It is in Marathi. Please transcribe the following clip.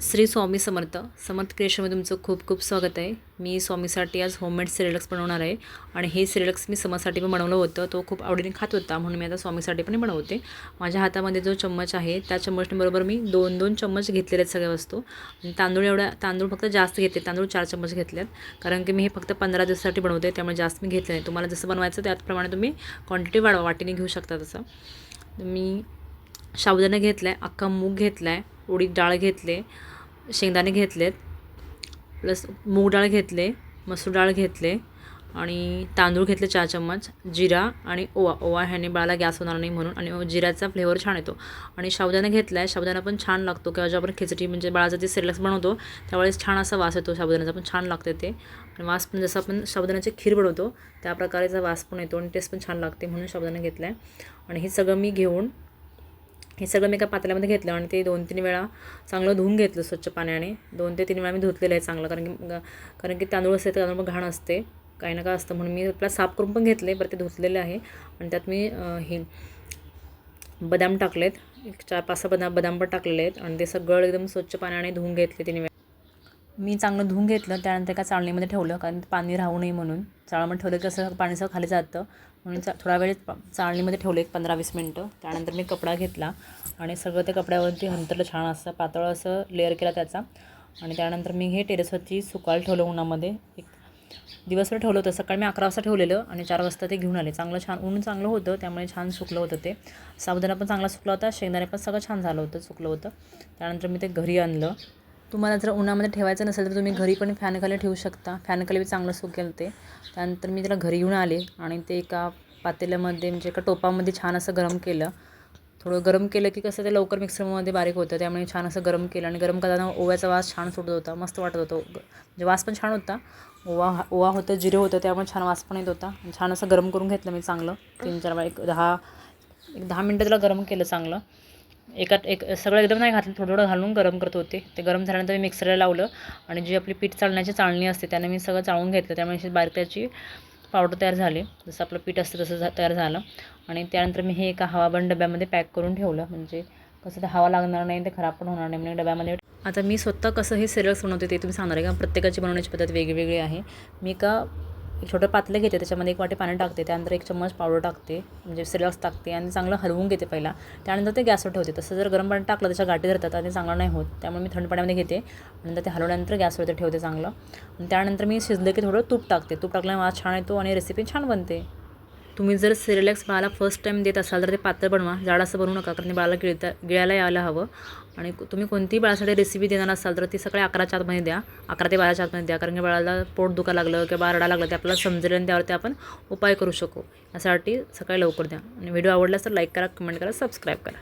श्री स्वामी समर्थ. समर्थ क्रिएशनमध्ये तुमचं खूप खूप स्वागत आहे. मी स्वामीसाठी आज होममेड सिरिलक्स बनवणार आहे. आणि हे सिरिलक्स मी समरसाठी पण बनवलं होतं. तो खूप आवडीने खात होता म्हणून मी आता स्वामीसाठी पण बनवते. माझ्या हातामध्ये जो चम्मच आहे त्या चम्मचनेबरोबर मी दोन दोन चम्मच घेतलेले आहेत सगळ्या वस्तू. आणि तांदूळ एवढ्या तांदूळ फक्त जास्त घेते तांदूळ चार चम्मच घेतलेत कारण की मी हे फक्त पंधरा दिवसासाठी बनवते त्यामुळे जास्त मी घेतलं नाही. तुम्हाला जसं बनवायचं त्याचप्रमाणे तुम्ही क्वांटिटी वाढवा वाटीने घेऊ शकता तसं. मी साबुदाणा घेतला आहे अख्खा मूग घेतला आहे उडीद डाळ घेतले शेंगदाणे घेतलेत प्लस मूग डाळ घेतले मसूर डाळ घेतले आणि तांदूळ घेतले चार चम्मच जिरा आणि ओवा. ओवा ह्याने बाळाला गॅस होणार नाही म्हणून आणि जिऱ्याचा फ्लेवर छान येतो. आणि साबुदाणा घेतला आहे साबुदाणा पण छान लागतो. किंवा जेव्हा आपण खिचडी म्हणजे बाळाचा जे सिरलक्स बनवतो त्यावेळेस छान असा वास येतो. साबुदाण्याचा पण छान लागते ते. आणि वास पण जसं आपण साबुदाण्याची खीर बनवतो त्या प्रकारेचा वास पण येतो आणि टेस्ट पण छान लागते म्हणून साबुदाणा घेतला आहे आणि हे सगळं मी घेऊन हे सगळं मी एका पातेल्यामध्ये घेतलं आणि ते दोन तीन वेळा चांगलं धुवून घेतलं स्वच्छ पाण्याने. दोन ते तीन वेळा मी धुतलेलं आहे चांगलं कारण की कारण की तांदूळ असते तर तांदूळ घाण असते. काही ना काय असतं म्हणून मी आपला साफ करून पण घेतले बरं ते धुतलेले आहे. आणि त्यात मी हे बदाम टाकलेत. एक चार पाच सहा बदाम बदाम पण टाकलेले आहेत. आणि ते सगळं एकदम स्वच्छ पाण्याने धुवून घेतले तीन. वेळा मी चांगलं धुवून घेतलं त्यानंतर एका चाळणीमध्ये ठेवलं कारण पाणी राहू नये म्हणून. चाळणीमध्ये ठेवलं की असं पाणी सगळं खाली जातं. म्हणून चा थोडा वेळ चाळणीमध्ये ठेवलं एक पंधरा वीस मिनटं. त्यानंतर मी कपडा घेतला आणि सगळं त्या कपड्यावरती हंतरलं छान असं पातळ असं लेअर केला त्याचा. आणि त्यानंतर मी हे टेरेसवरती सुकायला ठेवलं उन्हामध्ये. एक दिवसभर ठेवलं होतं. सकाळी मी अकरा वाजता ठेवलेलं आणि चार वाजता ते घेऊन आले. चांगलं छान ऊन चांगलं होतं त्यामुळे छान सुकलं होतं ते. साबुदाणा पण चांगला सुकला होता शेंगदाणे पण सगळं छान झालं होतं सुकलं होतं. त्यानंतर मी ते घरी आणलं. तुम्हाला जर उन्हामध्ये ठेवायचं नसेल तर तुम्ही घरी पण फॅनखाली ठेवू शकता. फॅनखाली बी चांगलं सुकेल ते. त्यानंतर मी त्याला घरी घेऊन आले आणि ते एका पातेल्यामध्ये म्हणजे एका टोपामध्ये छान असं गरम केलं. थोडं गरम केलं की कसं ते लवकर मिक्सरमध्ये बारीक होतं. त्यामुळे छान असं गरम केलं आणि गरम करताना ओव्याचा वास छान सुटत होता. मस्त वाटत होतं. म्हणजे वास पण छान होता. ओवा ओवा होतं जिरे होतं त्यामुळे छान वास पण येत होता. छान असं गरम करून घेतलं मी चांगलं. तीन चार वेळा एक दहा एक दहा मिनटं त्याला गरम केलं चांगलं. एका एक सगळं एकदम नाही घातलं थोडं थोडं घालून गरम करत होते. ते गरम झाल्यानंतर मी मिक्सरला लावलं आणि जी आपली पीठ चालण्याची चाळणी असते त्याने मी सगळं चाळून घेतलं. त्यामुळे अशी बारीक त्याची पावडर तयार झाली. जसं आपलं पीठ असतं तसं तयार झालं. आणि त्यानंतर मी हे एका हवाबंद डब्यामध्ये पॅक करून ठेवलं. म्हणजे कसं ते हवा लागणार नाही ते खराब पण होणार नाही म्हणजे डब्यामध्ये आता मी स्वतः कसं हे सिरियल्स बनवते ते तुम्ही सांगणार आहे का? प्रत्येकाची बनवण्याची पद्धत वेगवेगळी आहे. मी का एक छोटं पातलं घेते त्याच्यामध्ये एक वाटी पाणी टाकते त्यानंतर एक चम्मच पावडर टाकते म्हणजे सिरक्स टाकते आणि चांगलं हलवून घेते पहिला. त्यानंतर ते गॅसवर ठेवते. तसं जर गरम पाणी टाकलं त्याच्या गाठी धरतात आणि चांगलं नाही होत त्यामुळे मी थंड पाण्यामध्ये घेते. नंतर ते हलवल्यानंतर गॅसवरती ठेवते चांगलं. आणि त्यानंतर मी शिजलं की थोडं तूप टाकते. तूप टाकल्याने मला छान येतो आणि रेसिपी छान बनते. तुम्ही जर सिरिलॅक्स बाळाला फर्स्ट टाईम देत असाल तर ते पातळ बनवा. जाड असं बनवू नका कारण बाळाला गिळता गिळायला यायला हवं. आणि तुम्ही कोणतीही बाळासाठी रेसिपी देणार असाल तर ती सकाळी अकराच्या आतमध्ये द्या. अकरा ते बाराच्या आतमध्ये द्या कारण की बाळाला पोट दुखा लागलं किंवा बारडा लागलं ते आपल्याला समजेल आणि त्यावरती आपण उपाय करू शकू. यासाठी सकाळी लवकर द्या. आणि व्हिडिओ आवडला तर लाईक करा कमेंट करा सबस्क्राईब करा.